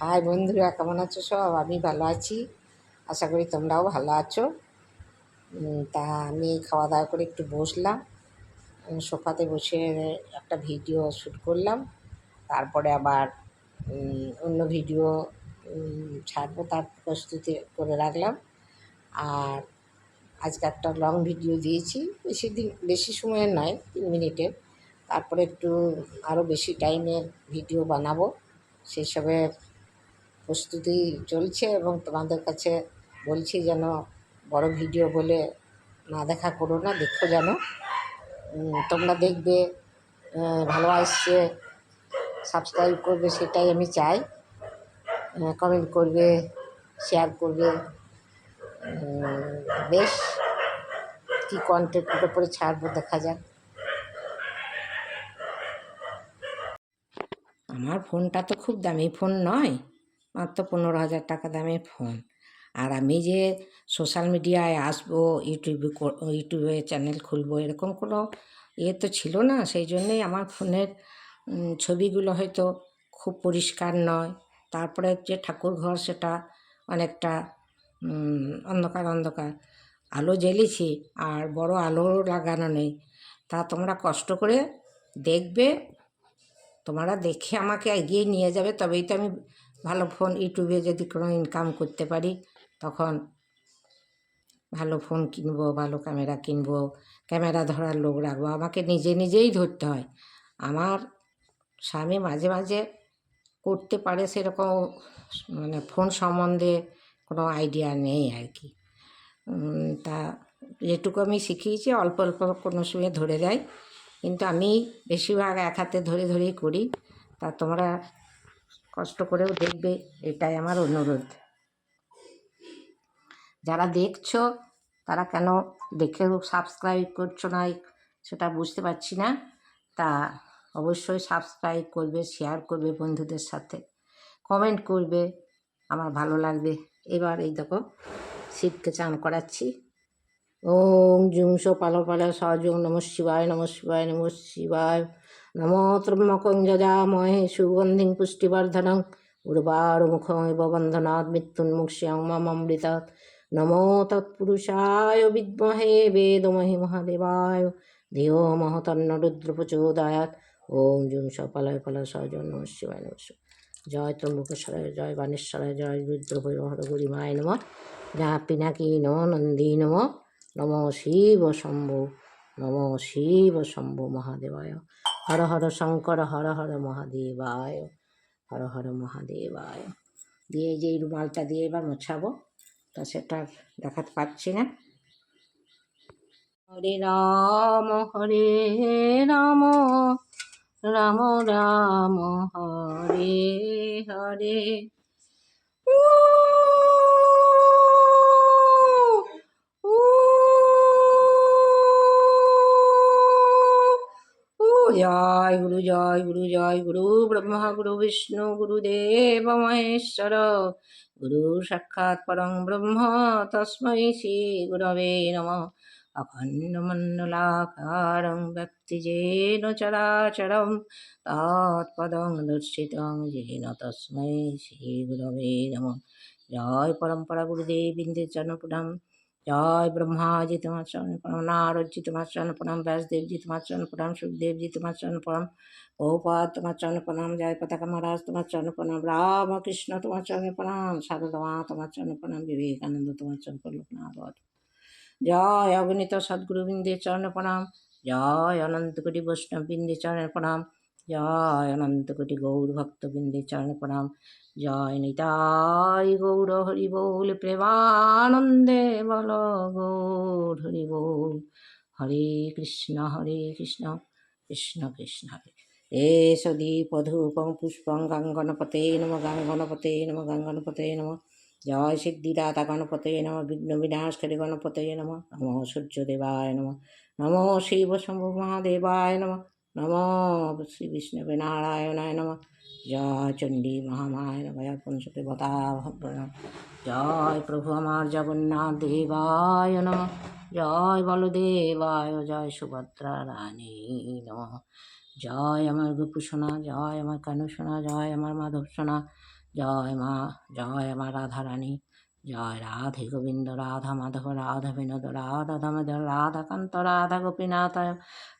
High বন্ধুরা, কেমন আছো সব? আমি ভালো আছি। আশা করি তোমরাও ভালো আছো। তা আমি খাওয়া দাওয়া করে একটু বসলাম। সোফাতে বসে একটা ভিডিও শ্যুট করলাম। তারপরে আবার অন্য ভিডিও ছাড়বো তার প্রস্তুতি করে রাখলাম। আর আজকে একটা লং ভিডিও দিয়েছি। বেশি দিন, বেশি সময়ের নয়, তিন মিনিটের তারপরে একটু আরও বেশি টাইমের ভিডিও বানাবো। সেসবের প্রস্তুতি চলছে এবং তোমাদের কাছে বলছি যেন বড় ভিডিও বলে না দেখা করো না, দেখো যেন। তোমরা দেখবে ভালো আসছে সাবস্ক্রাইব করবে, সেটাই আমি চাই। কমেন্ট করবে শেয়ার করবে। বেশ, কী কন্টেন্টের উপরে ছাড়বো দেখা যাক। আমার ফোনটা তো খুব দামি ফোন নয়। মাত্র পনেরো হাজার টাকা দামের ফোন আর আমি যে সোশ্যাল মিডিয়ায় আসব ইউটিউবে ইউটিউবে চ্যানেল খুলবো, এরকম কোনো ইয়ে তো ছিল না। সেই জন্যেই আমার ফোনের ছবিগুলো হয়তো খুব পরিষ্কার নয়। তারপরে যে ঠাকুর ঘর সেটা অনেকটা অন্ধকার অন্ধকার। আলো জ্বেলেছি, আর বড় আলো লাগানো নেই। তা তোমরা কষ্ট করে দেখবে, তোমরা দেখে আমাকে এগিয়ে নিয়ে যাবে, তবেই তো আমি ভালো ফোন ইউটিউবে যদি কোনো ইনকাম করতে পারি, তখন ভালো ফোন কিনবো, ভালো ক্যামেরা কিনবো, ক্যামেরা ধরার লোক রাখব। আমাকে নিজে নিজেই ধরতে হয়। আমার স্বামী মাঝে মাঝে করতে পারে সেরকম মানে ফোন সম্বন্ধে কোনো আইডিয়া নেই আর কি তা যেটুকু আমি শিখিয়েছি, অল্প অল্প কোনো সময় ধরে দেয় কিন্তু আমি বেশিরভাগ এক হাতে ধরে ধরেই করি। তা তোমরা কষ্ট করেও দেখবে, এটাই আমার অনুরোধ। যারা দেখছ, তারা কেন দেখেও সাবস্ক্রাইব করছ না, সেটা বুঝতে পারছি না। তা অবশ্যই সাবস্ক্রাইব করবে শেয়ার করবে বন্ধুদের সাথে। কমেন্ট করবে, আমার ভালো লাগবে। এবার এই দেখো, শিবকে চান করাচ্ছি। ওম জুংস পালো পালো সহযোগ নম শিবায় নম শিবায় নম শিবায়। নম ত্রম্বকং যজামহে সুগন্ধিং পুষ্টিবর্ধনং উর্বারুমুখং এব বন্ধনাৎ মৃত্যুন্মুক্ষ্যং মমৃতাৎ নমো তৎপুরুষায় বিদ্মহে বেদমহি মহাদেবায় ধিও মহতন্ন রুদ্র প্রচোদয়াৎ ওম জুংস পালয় পালয় সহযোগ নম শিবায় নম জয় ত্রম্বকেশ্বরায় জয় বানেশ্বরায় জয় রুদ্র হর গরিমায় নম যা পিনাকি নম নন্দী নম নম শিব শম্ভু নম শিব শম্ভু মহাদেবায় হর হর শঙ্কর হর হর মহাদেবায়, হর হর মহাদেবায়। দিয়ে যে রুমালটা দিয়ে এবার মোছাবো, তা সেটা দেখাতে পাচ্ছি না। হরে রাম হরে রাম রাম রাম, হরে হরে। ও জয় গুরু জয় গুরু জয় গুরু মহেশ্বর গুরু সাক্ষাৎ পরং ব্রহ্ম তস্मै শ্রী গুরবে নম অখণ্ডমণ্ডলাকারং ব্যক্তিজেন চরাচরম তৎপদং দর্শিতং যেন তস্मै শ্রী গুরবে নম জয় পরম্পরা গুরুদেব বিন্দুর জনপুরাম জয় ব্রহ্মাজি তোমার চরণ প্রণাম নারদজি তোমার চরণ প্রণাম ব্যাসদেবজি তোমার চরণ প্রণাম সুখদেবজি তোমার চরণ প্রণাম তোমার চরণ প্রণাম জয় পতাকা মহারাজ তোমার চরণ প্রণাম রামকৃষ্ণ তোমার চরণ প্রণাম সারদমা তোমার চরণ প্রণাম বিবেকানন্দ তোমার চরণ লোকনাথ জয় অগণিত সদ্গুরু বিন্দুর চরণ প্রণাম জয় অনন্ত কোটি বৈষ্ণব বিন্দুর চরণ প্রণাম জয় অনন্ত কোটি গৌর ভক্ত বিন্দুর চরণ প্রণাম। জয় নিতাই গৌর হরি বল, প্রেমানন্দে বল গৌর হরি হরে কৃষ্ণ হরে কৃষ্ণ কৃষ্ণ কৃষ্ণ হরে। এষ দীপধূপং পুষ্পং গাঙ্গনপতে নম গাঙ্গনপতে নম গাঙ্গনপতে নম। জয় সিদ্ধিদাতা গণপতে নম, বিঘ্ন বিনাশকারী গণপতে নম। নম সূর্যদেবায় নম। নম শিব শম্ভু মহাদেবায় নম। নম শ্রী বিষ্ণবে নারায়ণায় নম জয় চণ্ডী মহামায় নময় পঞ্চদেবতা ভগবান জয় প্রভু আমার জগন্নাথ দেবায় নম জয় বলদেবায় জয় সুভদ্রা রানী নম জয় আমার গোপু সোনা জয় আমার কানু সোনা জয় আমার মাধব সোনা জয় মা জয় মা রাধারানী জয় রাধে গোবিন্দ রাধা মাধব রাধা বিনোদ রাধা দামোদর রাধাকান্ত রাধা গোপীনাথ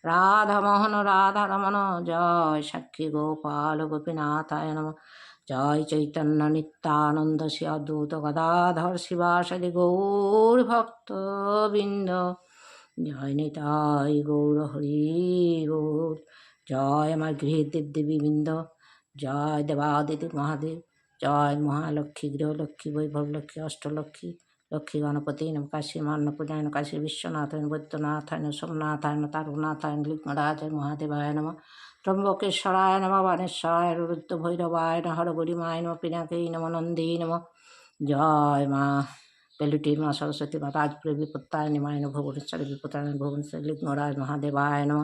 রাধা মোহন রাধা রমণ জয় সাক্ষী গোপাল গোপীনাথায় নম জয় চৈতন্য নিত্যানন্দ শ্রী অদ্ভুত গদাধর শিবাসাদি গৌর ভক্ত বৃন্দ জয় নিতাই গৌর হরি গৌর জয় আমার গৃহের দেবদেবী বৃন্দ জয় দেবাদিদেব মহাদেব জয় মহালক্ষ্মী, গৃহলক্ষ্মী বৈভব লক্ষ্মী অষ্টলক্ষ্মী, লক্ষ্মী, গণপতি নম কাশী মান্নপূজায়ন কাশী বিশ্বনাথায়ন বৈদ্যনাথায়ন সোমনাথায়ন তারুনাথায়ন লিঙ্গরাজায় মহাদেবায় নম, ত্রম্বকেশ্বরায় নম, বানেশ্বরায় রুদ্র ভৈরবায় নম, হরগরিমায় নম পিনাকেই নম, নন্দী নম, জয় মা পেলুটি মা সরস্বতী মা, রাজপুরে বিপত্তায় নিমায় নম, ভুবনেশ্বরী বিপত্তায় ভুবনেশ্বর, লিঙ্গরাজ মহাদেবায় নম।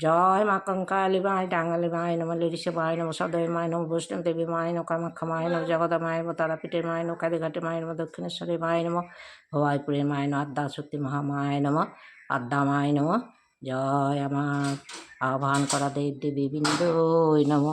জয় মা কঙ্কালী মায় ডাঙ্গালি মায় নম লিরিষে মায় নম সদয় মায় নম বৈষ্ণব দেবী মায় নম কামাখ্যা মায় নম জগদা মায় নম তারাপীঠের মায় নম কালীঘাটে মায় নম দক্ষিণেশ্বরী মায় নম ভবাইপুরের মায় নম আদ্যা শক্তি মহামায় নম আদ্যা মায় নম জয় আমার আহ্বান করা দেব দেবী বিন্দু নম